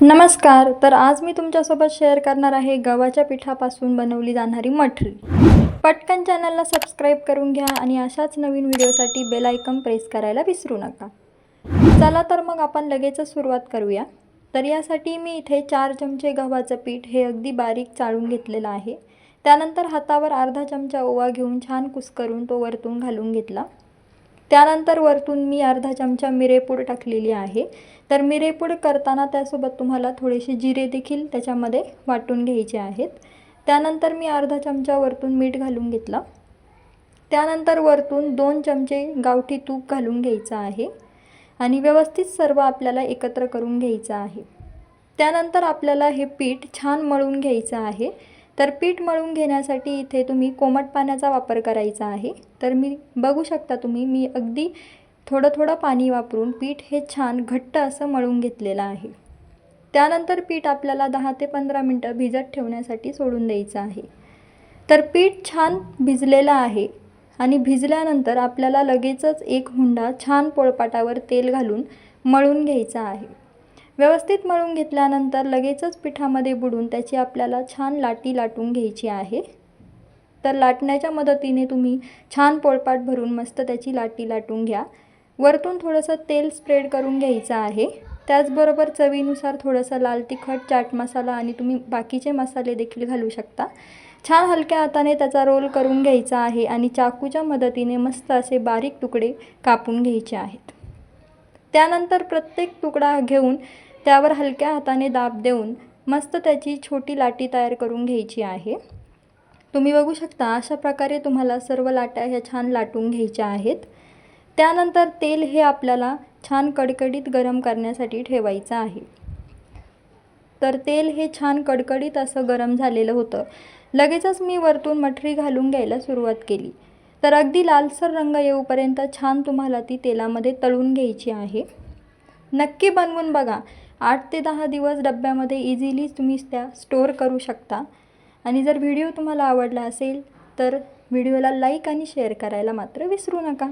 नमस्कार तर आज मी तुमच्यासोबत शेअर करणार आहे गव्हाच्या पिठापासून बनवली जाणारी मठरी. पटकन चॅनलला सबस्क्राईब करून घ्या आणि अशाच नवीन व्हिडिओसाठी बेल आयकन प्रेस करायला विसरू नका. चला तर मग आपण लगेचच सुरुवात करूया. तर यासाठी मी इथे चार चमचे गव्हाचं पीठ हे अगदी बारीक चाळून घेतलेलं आहे. त्यानंतर हातावर अर्धा चमचा ओवा घेऊन छान कुस्करून तो वरतून घालून घेतला. त्यानंतर वरतून मी अर्धा चमचा मिरेपूड टाकलेली आहे. तर मिरेपूड करताना त्यासोबत तुम्हाला थोडेसे जिरे देखील त्याच्यामध्ये वाटून घ्यायचे आहेत. त्यानंतर मी अर्धा चमचा वरतून मीठ घालून घेतला. त्यानंतर वरतून दोन चमचे गावठी तूप घालून घ्यायचं आहे. आणि व्यवस्थित सर्व आपल्याला एकत्र करून घ्यायचं आहे. त्यानंतर आपल्याला हे पीठ छान मळून घ्यायचं आहे. तर पीठ मळून घेण्यासाठी इथे तुम्ही कोमट पाण्याचा वापर करायचा आहे. तर मी बघू शकता तुम्ही मी अगदी थोडं थोडं पाणी वापरून पीठ हे छान घट्ट असं मळून घेतलेलं आहे. त्यानंतर पीठ आपल्याला दहा ते पंधरा मिनटं भिजत ठेवण्यासाठी सोडून द्यायचं आहे. तर पीठ छान भिजलेलं आहे आणि भिजल्यानंतर आपल्याला लगेचच एक हुंडा छान पोळपाटावर तेल घालून मळून घ्यायचा आहे. व्यवस्थित मळून घेतल्यानंतर लगेचच पिठामध्ये बुडून त्याची आपल्याला छान लाटी लाटून घ्यायची आहे. तर लाटण्याच्या मदतीने तुम्ही छान पोळपाट भरून मस्त त्याची लाटी लाटून घ्या. वरतून थोडंसं तेल स्प्रेड करून घ्यायचं आहे. त्याचबरोबर चवीनुसार थोडंसं लाल तिखट चाट मसाला आणि तुम्ही बाकीचे मसाले देखील घालू शकता. छान हलक्या हाताने त्याचा रोल करून घ्यायचा आहे आणि चाकूच्या मदतीने मस्त असे बारीक तुकडे कापून घ्यायचे आहेत. त्यानंतर प्रत्येक तुकडा घेऊन त्यावर हलक्या हाताने दाब देऊन मस्त त्याची छोटी लाटी तयार करून घ्यायची आहे. तुम्ही बघू शकता अशा प्रकारे तुम्हाला सर्व लाट्या ह्या छान लाटून घ्यायच्या आहेत. त्यानंतर तेल हे आपल्याला छान कडकडीत गरम करण्यासाठी ठेवायचं आहे. तर तेल हे छान कडकडीत असं गरम झालेलं होतं. लगेचच मी वरतून मठरी घालून घ्यायला सुरुवात केली. तर अगदी लालसर रंग येऊपर्यंत छान तुम्हाला ती तेलामध्ये तळून घ्यायची आहे. नक्की बनवून बघा. आठ ते दहा दिवस डब्यामध्ये इझिली तुम्ही त्या स्टोअर करू शकता. आणि जर व्हिडिओ तुम्हाला आवडला असेल तर व्हिडिओला लाईक आणि शेअर करायला मात्र विसरू नका.